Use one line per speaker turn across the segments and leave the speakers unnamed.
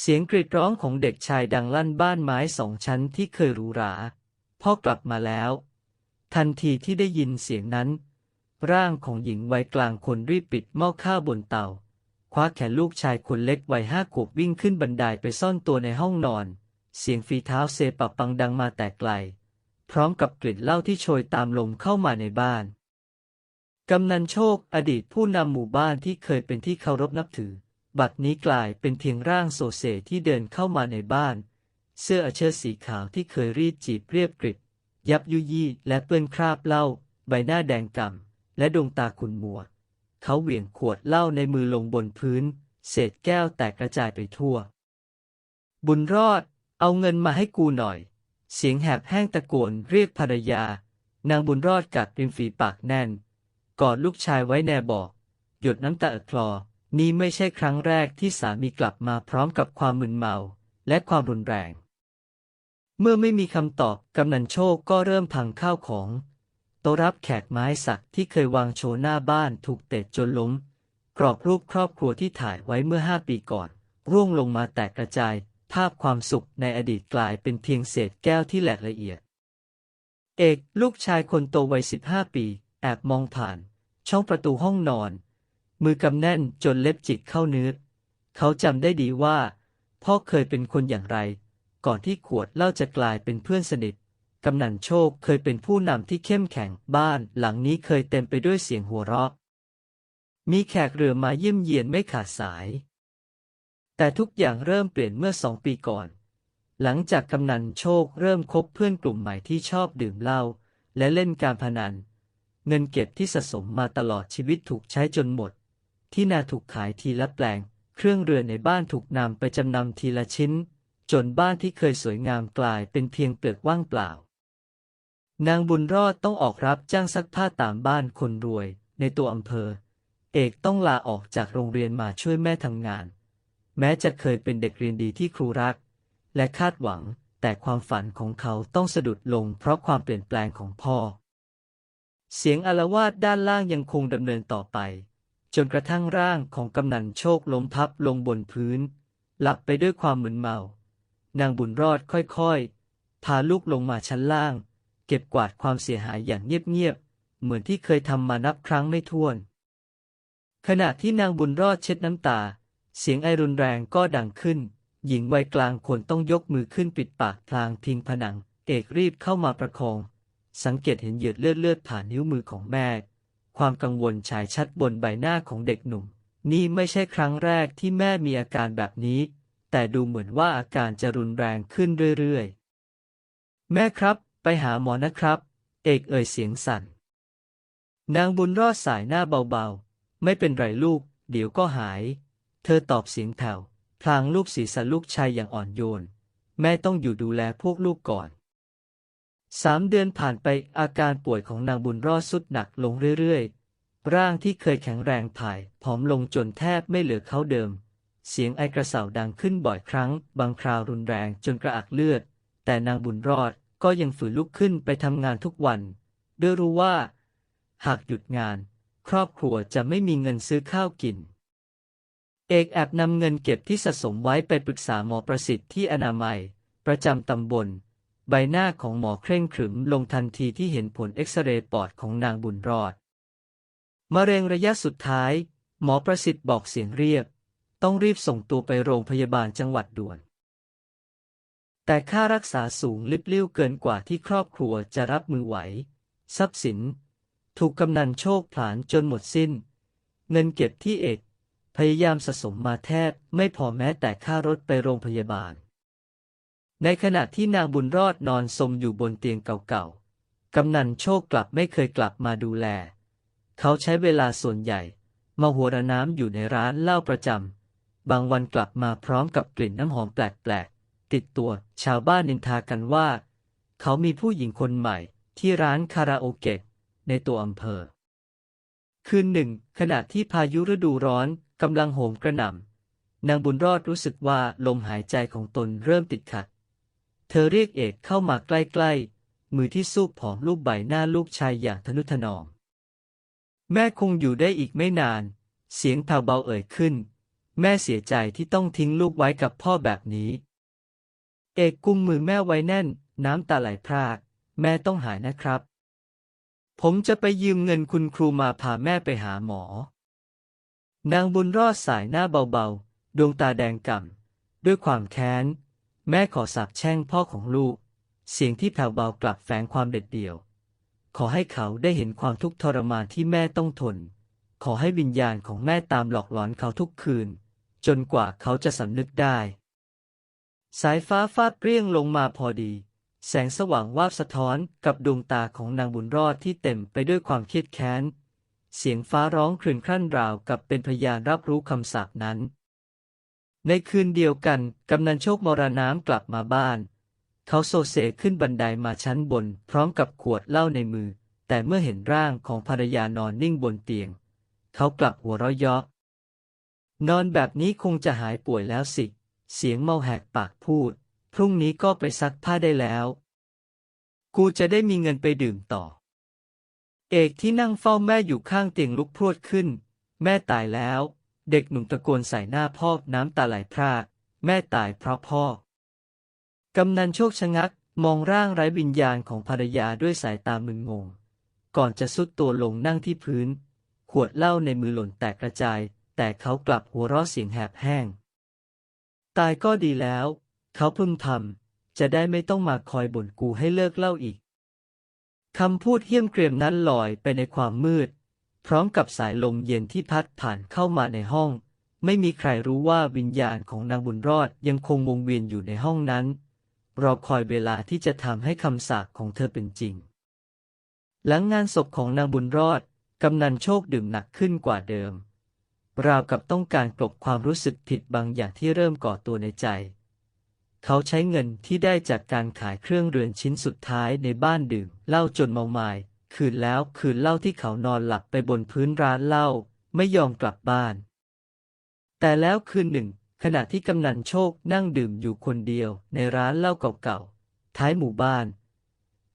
เสียงกรีดร้องของเด็กชายดังลั่นบ้านไม้สองชั้นที่เคยหรูหราพ่อกลับมาแล้ว ทันทีที่ได้ยินเสียงนั้น ร่างของหญิงวัยกลางคนรีบปิดหม้อข้าวบนเตา คว้าแขนลูกชายคนเล็กวัยห้าขวบวิ่งขึ้นบันไดไปซ่อนตัวในห้องนอน เสียงฝีเท้าเซปับปังดังมาแต่ไกล พร้อมกับกลิ่นเหล้าที่โชยตามลมเข้ามาในบ้าน กำนันโชค อดีตผู้นำหมู่บ้านที่เคยเป็นที่เคารพนับถือ บัดนี้กลายเป็นเพียงร่างโซเซที่เดินเข้ามาในบ้าน เสื้ออเชิดสีขาวที่เคยรีดจีบเรียบกริบ ยับยุยี่และเปื้อนคราบเหล้าใบหน้าแดงก่ำและดวงตาขุ่นมัว เขาเหวี่ยงขวดเหล้าในมือลงบนพื้น เศษแก้วแตกกระจายไปทั่ว บุญรอด เอาเงินมาให้กูหน่อย เสียงแหบแห้งตะโกนเรียกภรรยา นางบุญรอดกัดริมฝีปากแน่น กอดลูกชายไว้แนบอก หยดน้ำตาอคลอ นี่ไม่ใช่ครั้งแรกที่สามีกลับมาพร้อมกับความมึนเมา และความรุนแรง เมื่อไม่มีคำตอบกำนันโชคก็เริ่มพังข้าวของโต๊ะรับแขกไม้สักที่เคยวางโชว์หน้าบ้านถูกเตะจนล้ม กรอบรูปครอบครัวที่ถ่ายไว้เมื่อห้าปีก่อน ร่วงลงมาแตกกระจาย ภาพความสุขในอดีตกลายเป็นเพียงเศษแก้วที่แหลกละเอียด เอกลูกชายคนโตวัยสิบห้าปี แอบมองผ่าน ช่องประตูห้องนอน มือกำแน่นจนเล็บจิกเข้าเนื้อ เขาจำได้ดีว่า พ่อเคยเป็นคนอย่างไร ก่อนที่ขวดเหล้าจะกลายเป็นเพื่อนสนิทกำนันโชคเคยเป็นผู้นำที่เข้มแข็งบ้านหลังนี้เคยเต็มไปด้วยเสียงหัวเราะ มีแขกเรือมาเยี่ยมเยียนไม่ขาดสาย แต่ทุกอย่างเริ่มเปลี่ยนเมื่อสองปีก่อน หลังจากกำนันโชคเริ่มคบเพื่อนกลุ่มใหม่ที่ชอบดื่มเหล้าและเล่นการพนัน เงินเก็บที่สะสมมาตลอดชีวิตถูกใช้จนหมด ที่นาถูกขายทีละแปลง เครื่องเรือนในบ้านถูกนำไปจำนำทีละชิ้น จนบ้านที่เคยสวยงามกลายเป็นเพียงเปลือกว่างเปล่า นางบุญรอดต้องออกรับจ้างซักผ้าตามบ้านคนรวย ในตัวอำเภอ เอกต้องลาออกจากโรงเรียนมาช่วยแม่ทำงาน แม้จะเคยเป็นเด็กเรียนดีที่ครูรัก และคาดหวังแต่ความฝันของเขาต้องสะดุดลงเพราะความเปลี่ยนแปลงของพ่อ เสียงอาละวาดด้านล่างยังคงดำเนินต่อไป จนกระทั่งร่างของกำนันโชคล้มพับลงบนพื้น หลับไปด้วยความมึนเมา นางบุญรอดค่อยๆ พาลูกลงมาชั้นล่าง เก็บกวาดความเสียหายอย่างเงียบๆ เหมือนที่เคยทำมานับครั้งไม่ถ้วน ขณะที่นางบุญรอดเช็ดน้ำตา เสียงไอรุนแรงก็ดังขึ้น หญิงวัยกลางคนต้องยกมือขึ้นปิดปากพลางพิงผนัง เอกรีบเข้ามาประคอง สังเกตเห็นเหยืดเลือดเลือดผ่านนิ้วมือของแม่ ความกังวลฉายชัดบนใบหน้าของเด็กหนุ่ม นี่ไม่ใช่ครั้งแรกที่แม่มีอาการแบบนี้ แต่ดูเหมือนว่าอาการจะรุนแรงขึ้นเรื่อยๆ แม่ครับไปหาหมอนะครับ เอกเอ่ยเสียงสั่น นางบุญรอดสายหน้าเบาๆ ไม่เป็นไรลูก เดี๋ยวก็หาย เธอตอบเสียงแผ่วพลางลูบศีรษะลูกชายอย่างอ่อนโยน แม่ต้องอยู่ดูแลพวกลูกก่อน สามเดือนผ่านไปอาการป่วยของนางบุญรอดสุดหนักลงเรื่อยๆ ร่างที่เคยแข็งแรงถ่ายผอมลงจนแทบไม่เหลือเขาเดิม เสียงไอกระเสาดังขึ้นบ่อยครั้ง บางคราวรุนแรงจนกระอักเลือด แต่นางบุญรอดก็ยังฝืนลุกขึ้นไปทำงานทุกวันด้วยรู้ว่า หากหยุดงาน ครอบครัวจะไม่มีเงินซื้อข้าวกิน เอกแอบนำเงินเก็บที่สะสมไว้ไปปรึกษาหมอประสิทธิ์ที่อนามัย ประจำตำบล ใบหน้าของหมอเคร่งขรึมลงทันทีที่เห็นผลเอ็กซเรย์ปอดของนางบุญรอด มะเร็งระยะสุดท้าย หมอประสิทธิ์บอกเสียงเรียก ต้องรีบส่งตัวไปโรงพยาบาลจังหวัดด่วน แต่ค่ารักษาสูงลิบลิ่วเกินกว่าที่ครอบครัวจะรับมือไหว ทรัพย์สิน ถูกกำนันโชคผลาญจนหมดสิ้น เงินเก็บที่เอก พยายามสะสมมาแทบไม่พอแม้แต่ค่ารถไปโรงพยาบาล ในขณะที่นางบุญรอดนอนสมอยู่บนเตียงเก่าๆ กำนันโชคกลับไม่เคยกลับมาดูแล เขาใช้เวลาส่วนใหญ่ มาหัวระน้ำอยู่ในร้านเหล้าประจำ บางวันกลับมาพร้อมกับกลิ่นน้ำหอมแปลกๆ ติดตัวชาวบ้านนินทากันว่า เขามีผู้หญิงคนใหม่ที่ร้านคาราโอเกะในตัวอำเภอ คืนหนึ่ง ขณะที่พายุฤดูร้อนกำลังโหมกระหน่ำนางบุญรอดรู้สึกว่าลมหายใจของตนเริ่มติดขัด เธอเรียกเอกเข้ามาใกล้ๆ มือที่สูบผอมลูบใบหน้าลูกชายอย่างทนุถนอม แม่คงอยู่ได้อีกไม่นาน เสียงแผ่วเบาเอ่ยขึ้น แม่เสียใจที่ต้องทิ้งลูกไว้กับพ่อแบบนี้ เอกกุมมือแม่ไว้แน่น น้ำตาไหลพราก แม่ต้องหายนะครับ ผมจะไปยืมเงินคุณครูมาพาแม่ไปหาหมอ นางบุญรอดสายหน้าเบาๆ ดวงตาแดงก่ำด้วยความแค้น แม่ขอสาบแช่งพ่อของลูก เสียงที่แผ่วเบากลับแฝงความเด็ดเดี่ยว ขอให้เขาได้เห็นความทุกข์ทรมานที่แม่ต้องทน ขอให้วิญญาณของแม่ตามหลอกหลอนเขาทุกคืน จนกว่าเขาจะสำนึกได้ สายฟ้าฟาดเปรี้ยงลงมาพอดี แสงสว่างวาบสะท้อนกับดวงตาของนางบุญรอดที่เต็มไปด้วยความเครียดแค้น เสียงฟ้าร้องครื่นครั่นราวกับเป็นพยานรับรู้คำสาปนั้น ในคืนเดียวกัน กำนันโชคมรน้ำกลับมาบ้าน เขาโซเซขึ้นบันไดมาชั้นบน พร้อมกับขวดเหล้าในมือ แต่เมื่อเห็นร่างของภรรยานอนนิ่งบนเตียง เขากลับหัวเราะเยาะนอนแบบนี้คงจะหายป่วยแล้วสิ เสียงเมาแหกปากพูด พรุ่งนี้ก็ไปซักผ้าได้แล้ว กูจะได้มีเงินไปดื่มต่อ เอกที่นั่งเฝ้าแม่อยู่ข้างเตียงลุกพรวดขึ้น แม่ตายแล้ว เด็กหนุ่มตะโกนใส่หน้าพ่อน้ำตาไหลพรากแม่ตายเพราะพ่อ กำนันโชคชะงัก มองร่างไร้วิญญาณของภรรยาด้วยสายตามึนงง ก่อนจะสุดตัวลงนั่งที่พื้น ขวดเหล้าในมือหล่นแตกกระจาย แต่เขากลับหัวเราะเสียงแหบแห้ง ตายก็ดีแล้ว เขาพึมพำจะได้ไม่ต้องมาคอยบ่นกูให้เลิกเล่าอีกคำพูดเหี้ยมเกรียมนั้นลอยไปในความมืด พร้อมกับสายลมเย็นที่พัดผ่านเข้ามาในห้อง ไม่มีใครรู้ว่าวิญญาณของนางบุญรอดยังคงวงเวียนอยู่ในห้องนั้น รอคอยเวลาที่จะทำให้คำสาปของเธอเป็นจริง หลังงานศพของนางบุญรอดกำนันโชคดื่มหนักขึ้นกว่าเดิม ราวกับต้องการกลบความรู้สึกผิดบางอย่างที่เริ่มก่อตัวในใจ เขาใช้เงินที่ได้จากการขายเครื่องเรือนชิ้นสุดท้ายในบ้านดื่มเหล้าจนเมาไมา้ คืนแล้วคืนเล้าที่เขานอนหลับไปบนพื้นร้านเหล้าไม่ยอมกลับบ้าน แต่แล้วคืนหนึ่ง ขณะที่กำนันโชคนั่งดื่มอยู่คนเดียวในร้านเหล้าเก่าๆท้ายหมู่บ้าน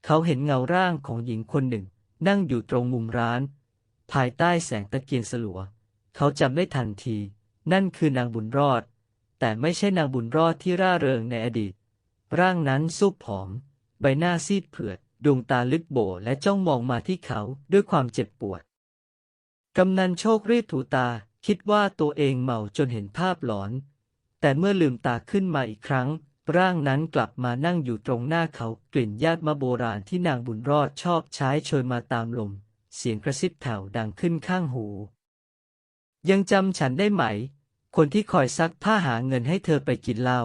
เขาเห็นเงาร่างของหญิงคนหนึ่ง นั่งอยู่ตรงมุมร้าน ภายใต้แสงตะเกียงสลัว เขาจำได้ทันที นั่นคือนางบุญรอด แต่ไม่ใช่นางบุญรอดที่ร่าเริงในอดีต ร่างนั้นซูบผอม ใบหน้าซีดเผือด ดวงตาลึกโบและจ้องมองมาที่เขาด้วยความเจ็บปวด กำนันโชครีบถูตา คิดว่าตัวเองเมาจนเห็นภาพหลอน แต่เมื่อลืมตาขึ้นมาอีกครั้ง ร่างนั้นกลับมานั่งอยู่ตรงหน้าเขากลิ่นญาติมะโบราณที่นางบุญรอดชอบใช้โชยมาตามลม เสียงกระซิบแผ่วดังขึ้นข้างหู ยังจำฉันได้ไหม คนที่คอยซักผ้าหาเงินให้เธอไปกินเหล้า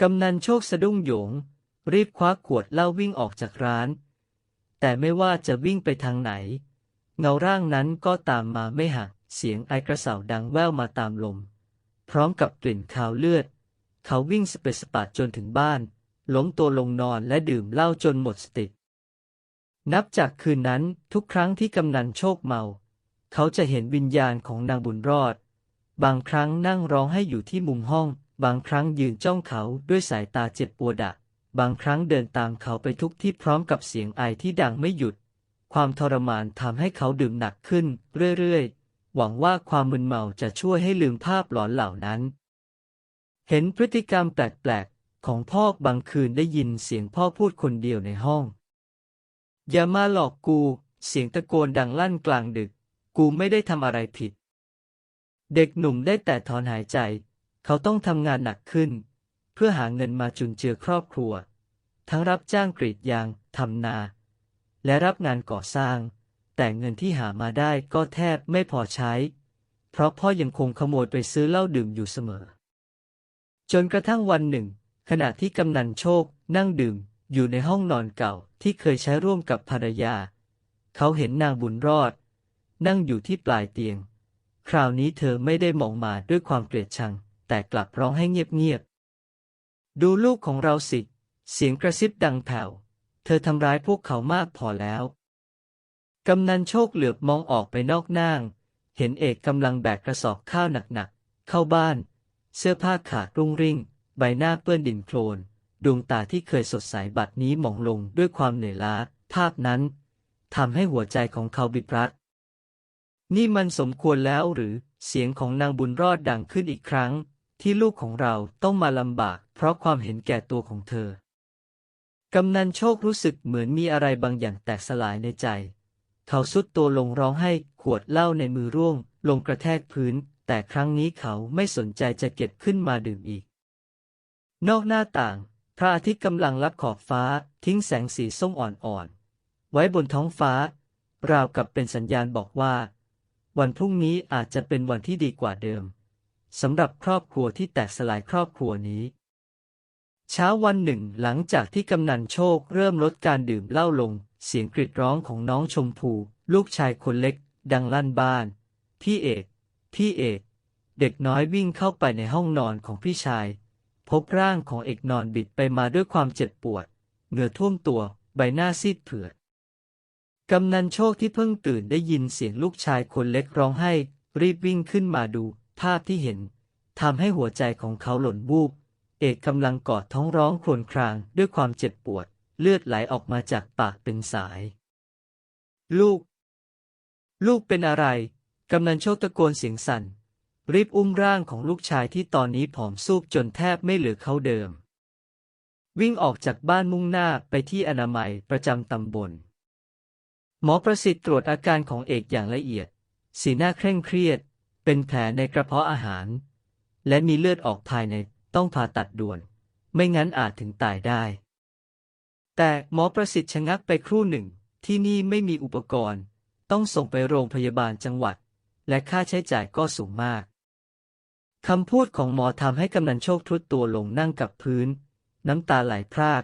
กำนันโชคสะดุ้งโหยง รีบคว้าขวดเหล้าวิ่งออกจากร้าน แต่ไม่ว่าจะวิ่งไปทางไหน เงาร่างนั้นก็ตามมาไม่หักเสียงไอกระเสาดังแว่วมาตามลม พร้อมกับกลิ่นคาวเลือด เขาวิ่งสเปสปาดจนถึงบ้าน ล้มตัวลงนอนและดื่มเหล้าจนหมดสติ นับจากคืนนั้นทุกครั้งที่กำนันโชคเมา เขาจะเห็นวิญญาณของนางบุญรอด บางครั้งนั่งร้องให้อยู่ที่มุมห้อง บางครั้งยืนจ้องเขาด้วยสายตาเจ็บปวดะ บางครั้งเดินตามเขาไปทุกที่พร้อมกับเสียงไอที่ดังไม่หยุด ความทรมานทำให้เขาดื่มหนักขึ้นเรื่อยๆ หวังว่าความมึนเมาจะช่วยให้ลืมภาพหลอนเหล่านั้น เห็นพฤติกรรมแปลกๆ ของพ่อบางคืนได้ยินเสียงพ่อพูดคนเดียวในห้อง อย่ามาหลอกกู เสียงตะโกนดังลั่นกลางดึก กูไม่ได้ทำอะไรผิด เด็กหนุ่มได้แต่ถอนหายใจ เขาต้องทำงานหนักขึ้น เพื่อหาเงินมาจุนเจือครอบครัว ทั้งรับจ้างกรีดยางทำนา และรับงานก่อสร้าง แต่เงินที่หามาได้ก็แทบไม่พอใช้ เพราะพ่อยังคงขโมยไปซื้อเหล้าดื่มอยู่เสมอ จนกระทั่งวันหนึ่ง ขณะที่กำนันโชคนั่งดื่มอยู่ในห้องนอนเก่าที่เคยใช้ร่วมกับภรรยา เขาเห็นนางบุญรอด นั่งอยู่ที่ปลายเตียง คราวนี้เธอไม่ได้มองมาด้วยความเกลียดชัง แต่กลับร้องให้เงียบ ดูลูกของเราสิ เสียงกระซิบดังแผ่ว เธอทำร้ายพวกเขามากพอแล้ว กำนันโชคเหลือบมองออกไปนอกน่าง เห็นเอกกำลังแบกกระสอบข้าวหนักๆ เข้าบ้าน เสื้อผ้าขาดรุ่งริ่ง ใบหน้าเปื้อนดินโคลน ดวงตาที่เคยสดใสบัดนี้หมองลงด้วยความเหนื่อยล้า ภาพนั้นทำให้หัวใจของเขาบิดรัดนี่มันสมควรแล้วหรือ เสียงของนางบุญรอดดังขึ้นอีกครั้ง ที่ลูกของเราต้องมาลำบาก เพราะความเห็นแก่ตัวของเธอ กำนันโชครู้สึกเหมือนมีอะไรบางอย่างแตกสลายในใจ เขาสุดตัวลงร้องให้ขวดเหล้าในมือร่วง ลงกระแทกพื้น แต่ครั้งนี้เขาไม่สนใจจะเก็บขึ้นมาดื่มอีก นอกหน้าต่าง พระอาทิตย์กำลังลับขอบฟ้า ทิ้งแสงสีส้มอ่อนๆไว้บนท้องฟ้า ราวกับเป็นสัญญาณบอกว่า วันพรุ่งนี้อาจจะเป็นวันที่ดีกว่าเดิม สำหรับครอบครัวที่แตกสลายครอบครัวนี้ เช้าวันหนึ่งหลังจากที่กำนันโชคเริ่มลดการดื่มเหล้าลง เสียงกรีดร้องของน้องชมพู ลูกชายคนเล็ก ดังลั่นบ้าน พี่เอก พี่เอก เด็กน้อยวิ่งเข้าไปในห้องนอนของพี่ชาย พบร่างของเอกนอนบิดไปมาด้วยความเจ็บปวด เหงื่อท่วมตัว ใบหน้าซีดเผือดกำนันโชคที่เพิ่งตื่นได้ยินเสียงลูกชายคนเล็กร้องไห้ รีบวิ่งขึ้นมาดู ภาพที่เห็นทำให้หัวใจของเขาหล่นวูบ เอกกำลังกอดท้องร้องครวญครางด้วยความเจ็บปวด เลือดไหลออกมาจากปากเป็นสาย ลูก ลูกเป็นอะไร กำนันโชคตะโกนเสียงสั่น รีบอุ้มร่างของลูกชายที่ตอนนี้ผอมซูบจนแทบไม่เหลือเขาเดิม วิ่งออกจากบ้านมุ่งหน้าไปที่อนามัยประจำตำบล หมอประสิทธิ์ตรวจอาการของเอกอย่างละเอียด สีหน้าเคร่งเครียด เป็นแผลในกระเพาะอาหาร และมีเลือดออกภายในต้องผ่าตัดด่วน ไม่งั้นอาจถึงตายได้ แต่หมอประสิทธิ์ชะงักไปครู่หนึ่ง ที่นี่ไม่มีอุปกรณ์ ต้องส่งไปโรงพยาบาลจังหวัด และค่าใช้จ่ายก็สูงมากคำพูดของหมอทำให้กำนันโชคทุดตัวลงนั่งกับพื้น น้ำตาไหลพราก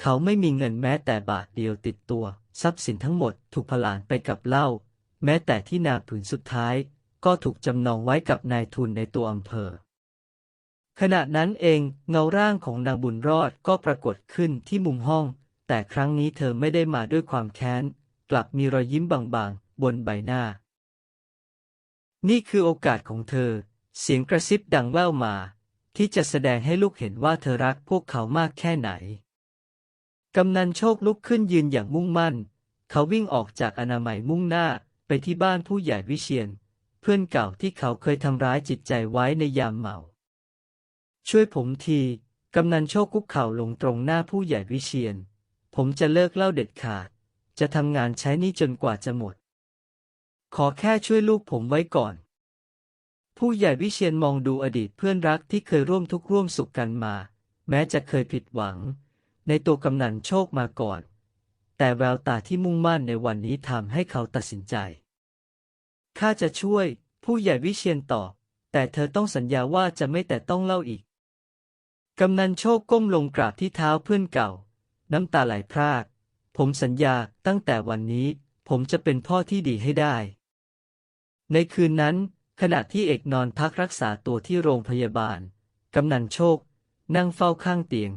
เขาไม่มีเงินแม้แต่บาทเดียวติดตัว ทรัพย์สินทั้งหมดถูกผลาญไปกับเหล้าแม้แต่ที่นาผืนสุดท้าย ก็ถูกจำนองไว้กับนายทุนในตัวอำเภอ ขณะนั้นเองเงาร่างของนางบุญรอดก็ปรากฏขึ้นที่มุมห้อง แต่ครั้งนี้เธอไม่ได้มาด้วยความแค้น กลับมีรอยยิ้มบางๆ บนใบหน้า นี่คือโอกาสของเธอ เสียงกระซิบดังแว่วมา ที่จะแสดงให้ลูกเห็นว่าเธอรักพวกเขามากแค่ไหนกำนันโชคลุกขึ้นยืนอย่างมุ่งมั่น เขาวิ่งออกจากอนามัยมุ่งหน้าไปที่บ้านผู้ใหญ่วิเชียน เพื่อนเก่าที่เขาเคยทำร้ายจิตใจไว้ในยามเมา ช่วยผมที กำนันโชคคุกเข่าลงตรงหน้าผู้ใหญ่วิเชียน ผมจะเลิกเล้าเด็ดขาด จะทำงานใช้นี้จนกว่าจะหมด ขอแค่ช่วยลูกผมไว้ก่อน ผู้ใหญ่วิเชียนมองดูอดีตเพื่อนรักที่เคยร่วมทุกข์ร่วมสุขกันมา แม้จะเคยผิดหวัง ในตัวกำนันโชคมาก่อน แต่แววตาที่มุ่งมั่นในวันนี้ทำให้เขาตัดสินใจ ข้าจะช่วย ผู้ใหญ่วิเชียนตอบแต่เธอต้องสัญญาว่าจะไม่แต่ต้องเล่าอีก กำนันโชคก้มลงกราบที่เท้าเพื่อนเก่า น้ำตาไหลพราก ผมสัญญาตั้งแต่วันนี้ ผมจะเป็นพ่อที่ดีให้ได้ ในคืนนั้น ขณะที่เอกนอนพักรักษาตัวที่โรงพยาบาล กำนันโชค นั่งเฝ้าข้างเตียง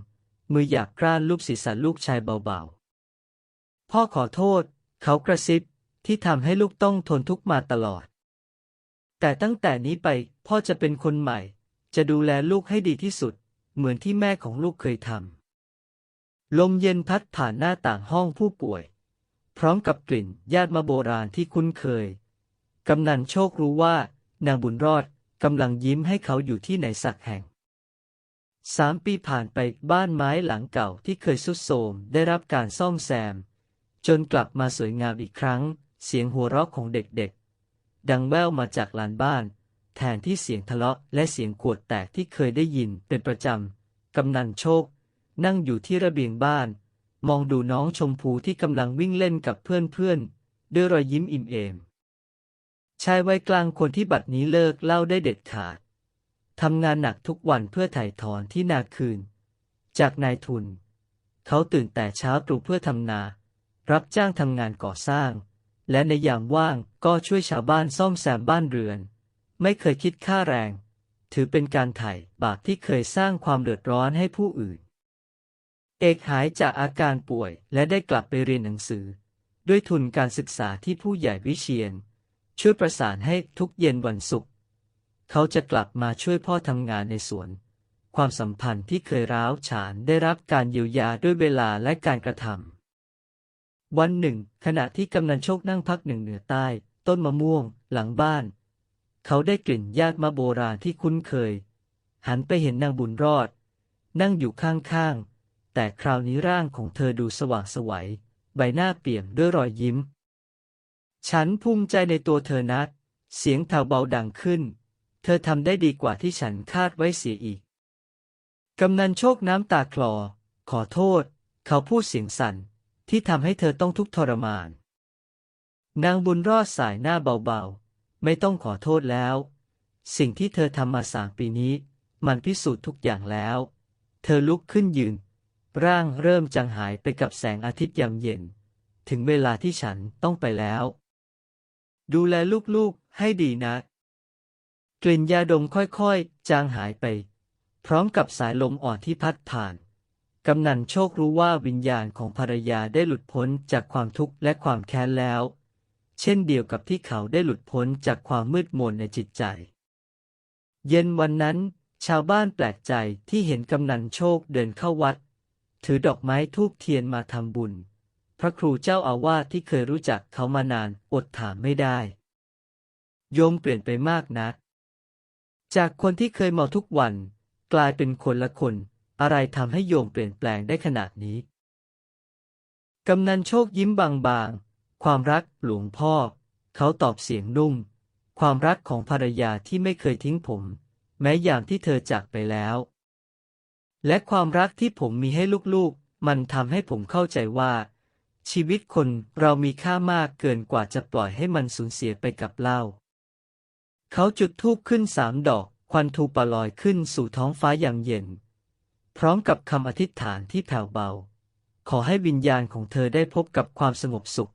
มือหยาบกร้านลูบศีรษะลูกชายเบาๆ พ่อขอโทษ เขากระซิบ ที่ทำให้ลูกต้องทนทุกข์มาตลอด แต่ตั้งแต่นี้ไปพ่อจะเป็นคนใหม่ จะดูแลลูกให้ดีที่สุด เหมือนที่แม่ของลูกเคยทำลมเย็นพัดผ่านหน้าต่างห้องผู้ป่วย พร้อมกับกลิ่นญาติมาโบราณที่คุ้นเคย กำนันโชครู้ว่านางบุญรอดกำลังยิ้มให้เขาอยู่ที่ไหนสักแห่งสามปีผ่านไปบ้านไม้หลังเก่าที่เคยสุดโทรมได้รับการซ่อมแซม จนกลับมาสวยงามอีกครั้ง เสียงหัวเราะของเด็กๆ ดังแว่วมาจากลานบ้าน แทนที่เสียงทะเลาะและเสียงขวดแตกที่เคยได้ยินเป็นประจำ กำนันโชค นั่งอยู่ที่ระเบียงบ้าน มองดูน้องชมพูที่กำลังวิ่งเล่นกับเพื่อนๆ ด้วยรอยยิ้มอิ่มเอม ชายวัยกลางคนที่บัดนี้เลิกเล่าได้เด็ดขาด ทำงานหนักทุกวันเพื่อถ่ายถอนที่นาคืน จากนายทุน เขาตื่นแต่เช้าตรู่เพื่อทำนา รับจ้างทำงานก่อสร้าง และในยามว่างก็ช่วยชาวบ้านซ่อมแซมบ้านเรือน ไม่เคยคิดค่าแรง ถือเป็นการไถ่บาปที่เคยสร้างความเดือดร้อนให้ผู้อื่น เอกหายจากอาการป่วยและได้กลับไปเรียนหนังสือ ด้วยทุนการศึกษาที่ผู้ใหญ่วิเชียน ช่วยประสานให้ทุกเย็นวันศุกร์เขาจะกลับมาช่วยพ่อทำงานในสวน ความสัมพันธ์ที่เคยร้าวฉานได้รับการเยียวยาด้วยเวลาและการกระทำ วันหนึ่ง ขณะที่กำนันโชคนั่งพักหนึ่งเหนือใต้ ต้นมะม่วง หลังบ้าน เขาได้กลิ่นญาติมะโบราณที่คุ้นเคย หันไปเห็นนางบุญรอด นั่งอยู่ข้างๆ แต่คราวนี้ร่างของเธอดูสว่างสวัย ใบหน้าเปี่ยมด้วยรอยยิ้ม ฉันภูมิใจในตัวเธอนะเสียงแผ่วเบาดังขึ้น เธอทำได้ดีกว่าที่ฉันคาดไว้เสียอีก กำนันโชคน้ำตาคลอ ขอโทษ เขาพูดเสียงสั่น ที่ทำให้เธอต้องทุกข์ทรมาน นางบุญรอดสายหน้าเบาๆ ไม่ต้องขอโทษแล้ว สิ่งที่เธอทำมาสามปีนี้ มันพิสูจน์ทุกอย่างแล้ว เธอลุกขึ้นยืน ร่างเริ่มจางหายไปกับแสงอาทิตย์ยามเย็น ถึงเวลาที่ฉันต้องไปแล้ว ดูแลลูกๆให้ดีนะกลิ่นยาดมค่อยๆ จางหายไป พร้อมกับสายลมอ่อนที่พัดผ่าน กำนันโชครู้ว่าวิญญาณของภรรยาได้หลุดพ้นจากความทุกข์และความแค้นแล้ว เช่นเดียวกับที่เขาได้หลุดพ้นจากความมืดมนในจิตใจ เย็นวันนั้น ชาวบ้านแปลกใจที่เห็นกำนันโชคเดินเข้าวัด ถือดอกไม้ทูบเทียนมาทำบุญ พระครูเจ้าอาวาสที่เคยรู้จักเขามานานอดถามไม่ได้ โยมเปลี่ยนไปมากนักจากคนที่เคยเมาทุกวัน กลายเป็นคนละคน อะไรทำให้โยมเปลี่ยนแปลงได้ขนาดนี้ กำนันโชคยิ้มบางๆ ความรักหลวงพ่อ เขาตอบเสียงนุ่ม ความรักของภรรยาที่ไม่เคยทิ้งผม แม้อย่างที่เธอจากไปแล้ว และความรักที่ผมมีให้ลูกๆ มันทำให้ผมเข้าใจว่า ชีวิตคนเรามีค่ามากเกินกว่าจะปล่อยให้มันสูญเสียไปกับเหล้าเขาจุดธูปขึ้นสามดอกควันทูปลอยขึ้นสู่ท้องฟ้าอย่างเย็น พร้อมกับคำอธิษฐานที่แผ่วเบา ขอให้วิญญาณของเธอได้พบกับความสงบสุข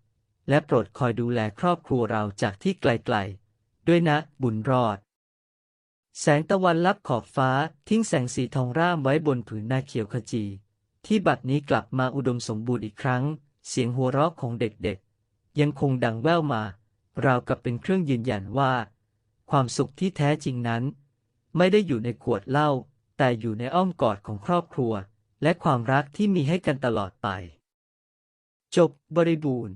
และโปรดคอยดูแลครอบครัวเราจากที่ไกลๆ ด้วยนะบุญรอด แสงตะวันลับขอบฟ้าทิ้งแสงสีทองร่ามไว้บนผืนนาเขียวขจี ที่บัดนี้กลับมาอุดมสมบูรณ์อีกครั้ง เสียงหัวเราะของเด็กๆ ยังคงดังแว่วมา ราวกับเป็นเครื่องยืนยันว่า ความสุขที่แท้จริงนั้น ไม่ได้อยู่ในขวดเหล้า แต่อยู่ในอ้อมกอดของครอบครัว และความรักที่มีให้กันตลอดไป จบบริบูรณ์